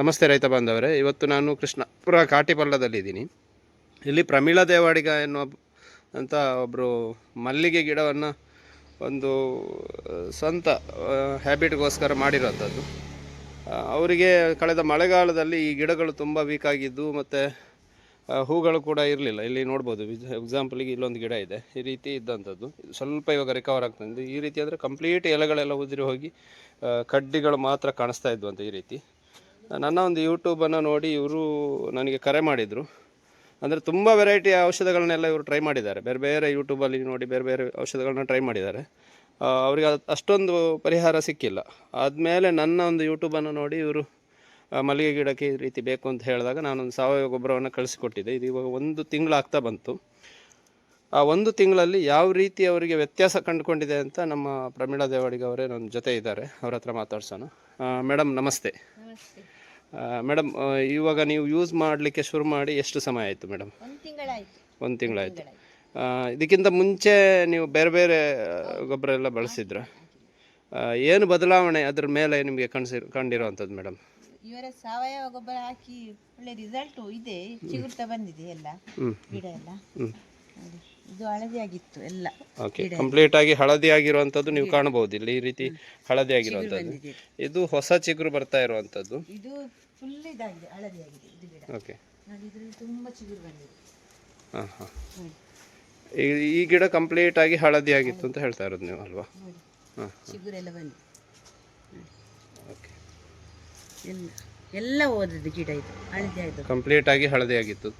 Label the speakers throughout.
Speaker 1: ನಮಸ್ತೆ ರೈತ ಬಾಂಧವರೇ. ಇವತ್ತು ನಾನು ಕೃಷ್ಣಪುರ ಕಾಟಿಪಲ್ಲದಲ್ಲಿದ್ದೀನಿ ಇಲ್ಲಿ ಪ್ರಮೀಳಾ ದೇವಾಡಿಗ ಎನ್ನುವ ಅಂತ ಒಬ್ಬರು ಮಲ್ಲಿಗೆ ಗಿಡವನ್ನು ಒಂದು ಸ್ವಂತ ಹ್ಯಾಬಿಟ್ಗೋಸ್ಕರ ಮಾಡಿರೋಂಥದ್ದು ಅವರಿಗೆ ಕಳೆದ ಮಳೆಗಾಲದಲ್ಲಿ ಈ ಗಿಡಗಳು ತುಂಬ ವೀಕ್ ಆಗಿದ್ದು ಮತ್ತು ಹೂಗಳು ಕೂಡ ಇರಲಿಲ್ಲ. ಇಲ್ಲಿ ನೋಡ್ಬೋದು ಎಕ್ಸಾಂಪಲಿಗೆ ಇಲ್ಲೊಂದು ಗಿಡ ಇದೆ. ಈ ರೀತಿ ಇದ್ದಂಥದ್ದು. ಸ್ವಲ್ಪ ಇವಾಗ ರಿಕವರ್ ಆಗ್ತದೆ ಈ ರೀತಿ ಅಂದರೆ ಕಂಪ್ಲೀಟ್ ಎಲೆಗಳೆಲ್ಲ ಉದುರಿ ಹೋಗಿ ಕಡ್ಡಿಗಳು ಮಾತ್ರ ಕಾಣಿಸ್ತಾ ಇದ್ವು ಅಂತ ಈ ರೀತಿ. ನನ್ನ ಒಂದು ಯೂಟ್ಯೂಬನ್ನು ನೋಡಿ ಇವರು ನನಗೆ ಕರೆ ಮಾಡಿದರು. ಅಂದರೆ ತುಂಬ ವೆರೈಟಿ ಔಷಧಗಳನ್ನೆಲ್ಲ ಇವರು ಟ್ರೈ ಮಾಡಿದ್ದಾರೆ. ಬೇರೆ ಬೇರೆ ಯೂಟ್ಯೂಬಲ್ಲಿ ನೋಡಿ ಬೇರೆ ಬೇರೆ ಔಷಧಗಳನ್ನ ಟ್ರೈ ಮಾಡಿದ್ದಾರೆ. ಅವರಿಗೆ ಅಷ್ಟೊಂದು ಪರಿಹಾರ ಸಿಕ್ಕಿಲ್ಲ. ಆದಮೇಲೆ ನನ್ನ ಒಂದು ಯೂಟ್ಯೂಬನ್ನು ನೋಡಿ ಇವರು ಮಲ್ಲಿಗೆ ಗಿಡಕ್ಕೆ ಈ ರೀತಿ ಬೇಕು ಅಂತ ಹೇಳಿದಾಗ ನಾನೊಂದು ಸಾವಯವ ಗೊಬ್ಬರವನ್ನು ಕಳಿಸಿಕೊಟ್ಟಿದ್ದೆ. ಇದು ಇವಾಗ ಒಂದು ತಿಂಗಳಾಗ್ತಾ ಬಂತು. ಆ ಒಂದು ತಿಂಗಳಲ್ಲಿ ಯಾವ ರೀತಿ ಅವರಿಗೆ ವ್ಯತ್ಯಾಸ ಕಂಡುಕೊಂಡಿದೆ ಅಂತ ನಮ್ಮ ಪ್ರಮೀಳಾ ದೇವಾಡಿಗೆ ಅವರೇ ನನ್ನ ಜೊತೆ ಇದ್ದಾರೆ. ಅವ್ರ ಹತ್ರ ಮಾತಾಡ್ಸೋಣ. ಮೇಡಮ್ ನಮಸ್ತೆ. ಮೇಡಮ್ ಇವಾಗ ನೀವು ಯೂಸ್ ಮಾಡಲಿಕ್ಕೆ ಶುರು ಮಾಡಿ ಎಷ್ಟು ಸಮಯ ಆಯಿತು ಮೇಡಮ್?
Speaker 2: ಒಂದು ತಿಂಗಳಾಯ್ತು.
Speaker 1: ಇದಕ್ಕಿಂತ ಮುಂಚೆ ನೀವು ಬೇರೆ ಬೇರೆ ಗೊಬ್ಬರ ಎಲ್ಲ ಬಳಸಿದ್ರ? ಏನು ಬದಲಾವಣೆ ಅದ್ರ ಮೇಲೆ ನಿಮಗೆ ಕಣ್ಸಿ ಕಂಡಿರುವಂಥದ್ದು ಮೇಡಮ್?
Speaker 2: ಇವರ ಸಾವಯವ ಗೊಬ್ಬರ ಹಾಕಿ ಒಳ್ಳೆ ರಿಸಲ್ಟು ಇದೆ. ಚಿಗುರ್ತಾ ಬಂದಿದೆ ಎಲ್ಲ. ಗಿಡ ಎಲ್ಲ. ಇದು ಹಳದಿ ಆಗಿತ್ತು ಎಲ್ಲ
Speaker 1: ಓಕೆ ಕಂಪ್ಲೀಟ್ ಆಗಿ ಹಳದಿ ಆಗಿರುವಂಥದ್ದು ನೀವು ಕಾಣಬಹುದು. ಇಲ್ಲಿ ಈ ರೀತಿ ಹಳದಿ ಆಗಿರುವಂಥದ್ದು ಇದು ಹೊಸ ಚಿಗುರು ಬರ್ತಾ ಇರುವಂಥದ್ದು.
Speaker 2: ಇದು ಫುಲ್ ಇದಾಗಿದೆ ಹಳದಿ ಆಗಿದೆ ಇದು ಗಿಡ.
Speaker 1: ಓಕೆ
Speaker 2: ನೋಡಿ ಇದರಲ್ಲಿ ತುಂಬಾ ಚಿಗುರು ಬಂದಿದೆ.
Speaker 1: ಹಾಂ ಹಾಂ.
Speaker 2: ನೋಡಿ.
Speaker 1: ಈ ಈ ಗಿಡ ಕಂಪ್ಲೀಟ್ ಆಗಿ ಹಳದಿ ಆಗಿತ್ತು ಅಂತ ಹೇಳ್ತಾ ಇರೋದು ನೀವು ಅಲ್ವಾ?
Speaker 2: ನೋಡಿ.
Speaker 1: ಹಾಂ
Speaker 2: ಚಿಗುರೆಲ್ಲ ಬಂದಿದೆ.
Speaker 1: ಓಕೆ
Speaker 2: ಎಲ್ಲ ಎಲ್ಲ ಓದದ್ದು ಗಿಡ ಇದು ಹಳದಿ ಆಯ್ತು
Speaker 1: ಕಂಪ್ಲೀಟ್ ಆಗಿ ಹಳದಿ ಆಗಿತ್ತು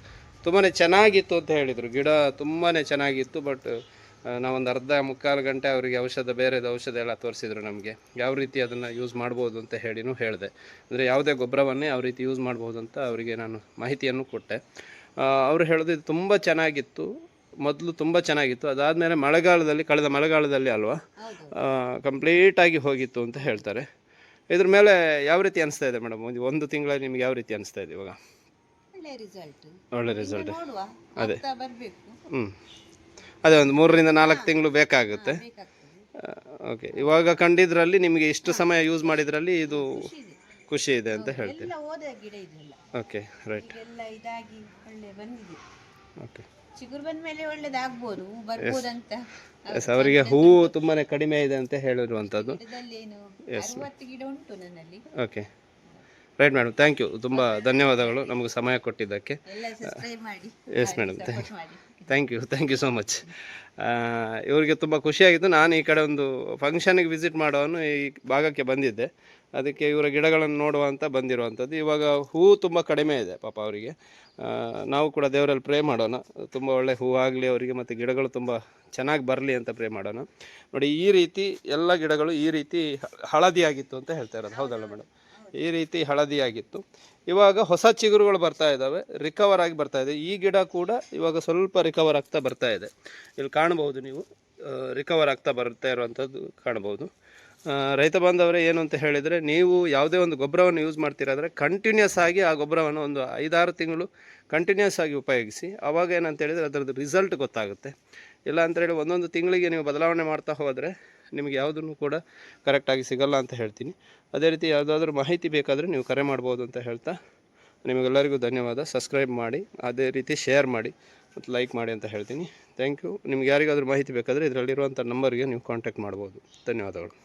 Speaker 1: ತುಂಬಾ ಚೆನ್ನಾಗಿತ್ತು ಅಂತ ಹೇಳಿದರು. ಗಿಡ ತುಂಬಾ ಚೆನ್ನಾಗಿತ್ತು ಬಟ್ ನಾವೊಂದು ಅರ್ಧ ಮುಕ್ಕಾಲು ಗಂಟೆ ಅವರಿಗೆ ಔಷಧ ಬೇರೆದು ಔಷಧ ಎಲ್ಲ ತೋರಿಸಿದ್ರು ನಮಗೆ. ಯಾವ ರೀತಿ ಅದನ್ನು ಯೂಸ್ ಮಾಡ್ಬೋದು ಅಂತ ಹೇಳಿನೂ ಹೇಳಿದೆ. ಅಂದರೆ ಯಾವುದೇ ಗೊಬ್ಬರವನ್ನೇ ಯಾವ ರೀತಿ ಯೂಸ್ ಮಾಡ್ಬೋದು ಅಂತ ಅವರಿಗೆ ನಾನು ಮಾಹಿತಿಯನ್ನು ಕೊಟ್ಟೆ. ಅವರು ಹೇಳೋದು ಇದು ತುಂಬ ಚೆನ್ನಾಗಿತ್ತು. ಮೊದಲು ತುಂಬ ಚೆನ್ನಾಗಿತ್ತು. ಅದಾದಮೇಲೆ ಮಳೆಗಾಲದಲ್ಲಿ, ಕಳೆದ ಮಳೆಗಾಲದಲ್ಲಿ ಅಲ್ವಾ ಕಂಪ್ಲೀಟಾಗಿ ಹೋಗಿತ್ತು ಅಂತ ಹೇಳ್ತಾರೆ. ಇದ್ರ ಮೇಲೆ ಯಾವ ರೀತಿ ಅನಿಸ್ತಾ ಇದೆ ಮೇಡಮ್? ಒಂದು ತಿಂಗಳಲ್ಲಿ ನಿಮ್ಗೆ ಯಾವ ರೀತಿ ಅನಿಸ್ತಾ ಇದೆ ಇವಾಗ?
Speaker 2: ಒಳ್ಳೆ ರಿಸಲ್ಟ್
Speaker 1: ಒಳ್ಳೆ ರಿಸಲ್ಟ್
Speaker 2: ನೋಡುವ ಆಗ್ತಾ ಬರಬೇಕು.
Speaker 1: ಹ್ಞೂ ಅದೇ ಒಂದು ಮೂರರಿಂದ ನಾಲ್ಕು ತಿಂಗಳು ಬೇಕಾಗುತ್ತೆ. ಓಕೆ ಇವಾಗ ಕಂಡಿದ್ರಲ್ಲಿ ನಿಮಗೆ ಇಷ್ಟು ಸಮಯ ಯೂಸ್ ಮಾಡಿದ್ರಲ್ಲಿ ಇದು ಖುಷಿ ಇದೆ. ಅಂತ ಹೇಳ್ತೀನಿ
Speaker 2: ಎಲ್ಲ ಓದ ಗಿಡ ಇದೆಲ್ಲ
Speaker 1: ಓಕೆ ರೈಟ್
Speaker 2: ಎಲ್ಲ ಇದಾಗಿ ಒಳ್ಳೆ ಬಂದಿದೆ.
Speaker 1: ಓಕೆ
Speaker 2: ಚಿಗುರು ಬಂದ ಮೇಲೆ ಒಳ್ಳೇದಾಗ್ಬೋದು ಹೂ ಅಂತ
Speaker 1: ಎಸ್ ಅವರಿಗೆ ಹೂವು ತುಂಬಾ ಕಡಿಮೆ ಇದೆ ಅಂತ ಹೇಳಿರುವಂಥದ್ದು
Speaker 2: ಗಿಡದಲ್ಲಿ ಏನು ಅರವತ್ತು ಗಿಡ ಉಂಟು ನನ್ನಲ್ಲಿ.
Speaker 1: Okay right madam thank you ತುಂಬ ಧನ್ಯವಾದಗಳು ನಮಗೆ ಸಮಯ ಕೊಟ್ಟಿದ್ದಕ್ಕೆ. Yes madam thank you thank you so much ಇವರಿಗೆ ತುಂಬ ಖುಷಿಯಾಗಿತ್ತು. ನಾನು ಈ ಕಡೆ ಒಂದು ಫಂಕ್ಷನಿಗೆ ವಿಸಿಟ್ ಮಾಡೋನು ಈ ಭಾಗಕ್ಕೆ ಬಂದಿದ್ದೆ. ಅದಕ್ಕೆ ಇವರ ಗಿಡಗಳನ್ನು ನೋಡುವ ಅಂತ ಬಂದಿರುವಂಥದ್ದು. ಇವಾಗ ಹೂ ತುಂಬ ಕಡಿಮೆ ಇದೆ ಪಾಪ ಅವರಿಗೆ. ನಾವು ಕೂಡ ದೇವರಲ್ಲಿ ಪ್ರೇ ಮಾಡೋಣ. ತುಂಬ ಒಳ್ಳೆ ಹೂವು ಆಗಲಿ ಅವರಿಗೆ ಮತ್ತು ಗಿಡಗಳು ತುಂಬ ಚೆನ್ನಾಗಿ ಬರಲಿ ಅಂತ ಪ್ರೇ ಮಾಡೋಣ. ನೋಡಿ ಈ ರೀತಿ ಎಲ್ಲ ಗಿಡಗಳು ಈ ರೀತಿ ಹಳದಿಯಾಗಿತ್ತು ಅಂತ ಹೇಳ್ತಾ ಇರೋದು. ಹೌದಲ್ಲ ಮೇಡಮ್ ಈ ರೀತಿ ಹಳದಿಯಾಗಿತ್ತು. ಇವಾಗ ಹೊಸ ಚಿಗುರುಗಳು ಬರ್ತಾ ಇದ್ದಾವೆ ರಿಕವರ್ ಆಗಿ ಬರ್ತಾ ಇದೆ. ಈ ಗಿಡ ಕೂಡ ಇವಾಗ ಸ್ವಲ್ಪ ರಿಕವರ್ ಆಗ್ತಾ ಬರ್ತಾ ಇದೆ. ಇಲ್ಲಿ ಕಾಣಬಹುದು ನೀವು ರಿಕವರ್ ಆಗ್ತಾ ಬರ್ತಾ ಇರುವಂಥದ್ದು ಕಾಣಬಹುದು. ರೈತ ಬಾಂಧವರೇ, ಏನು ಅಂತ ಹೇಳಿದರೆ, ನೀವು ಯಾವುದೇ ಒಂದು ಗೊಬ್ಬರವನ್ನು ಯೂಸ್ ಮಾಡ್ತೀರಾದರೆ ಕಂಟಿನ್ಯೂಸ್ ಆಗಿ ಆ ಗೊಬ್ಬರವನ್ನು ಒಂದು ಐದಾರು ತಿಂಗಳು ಕಂಟಿನ್ಯೂಸ್ ಆಗಿ ಉಪಯೋಗಿಸಿ, ಅವಾಗ ಏನಂತ ಹೇಳಿದರೆ ಅದರದ್ದು ರಿಸಲ್ಟ್ ಗೊತ್ತಾಗುತ್ತೆ. ಇಲ್ಲ ಅಂತೇಳಿ ಒಂದೊಂದು ತಿಂಗಳಿಗೆ ನೀವು ಬದಲಾವಣೆ ಮಾಡ್ತಾ ಹೋದರೆ ನಿಮಗೆ ಯಾವುದನ್ನು ಕೂಡ ಕರೆಕ್ಟಾಗಿ ಸಿಗಲ್ಲ ಅಂತ ಹೇಳ್ತೀನಿ. ಅದೇ ರೀತಿ ಯಾವುದಾದ್ರೂ ಮಾಹಿತಿ ಬೇಕಾದರೆ ನೀವು ಕರೆ ಮಾಡ್ಬೋದು ಅಂತ ಹೇಳ್ತಾ ನಿಮಗೆಲ್ಲರಿಗೂ ಧನ್ಯವಾದ. ಸಬ್ಸ್ಕ್ರೈಬ್ ಮಾಡಿ, ಅದೇ ರೀತಿ ಶೇರ್ ಮಾಡಿ ಮತ್ತು ಲೈಕ್ ಮಾಡಿ ಅಂತ ಹೇಳ್ತೀನಿ. ಥ್ಯಾಂಕ್ ಯು ನಿಮ್ಗೆ ಯಾರಿಗಾದರೂ ಮಾಹಿತಿ ಬೇಕಾದರೆ ಇದರಲ್ಲಿರುವಂಥ ನಂಬರ್ಗೆ ನೀವು ಕಾಂಟ್ಯಾಕ್ಟ್ ಮಾಡ್ಬೋದು. ಧನ್ಯವಾದಗಳು.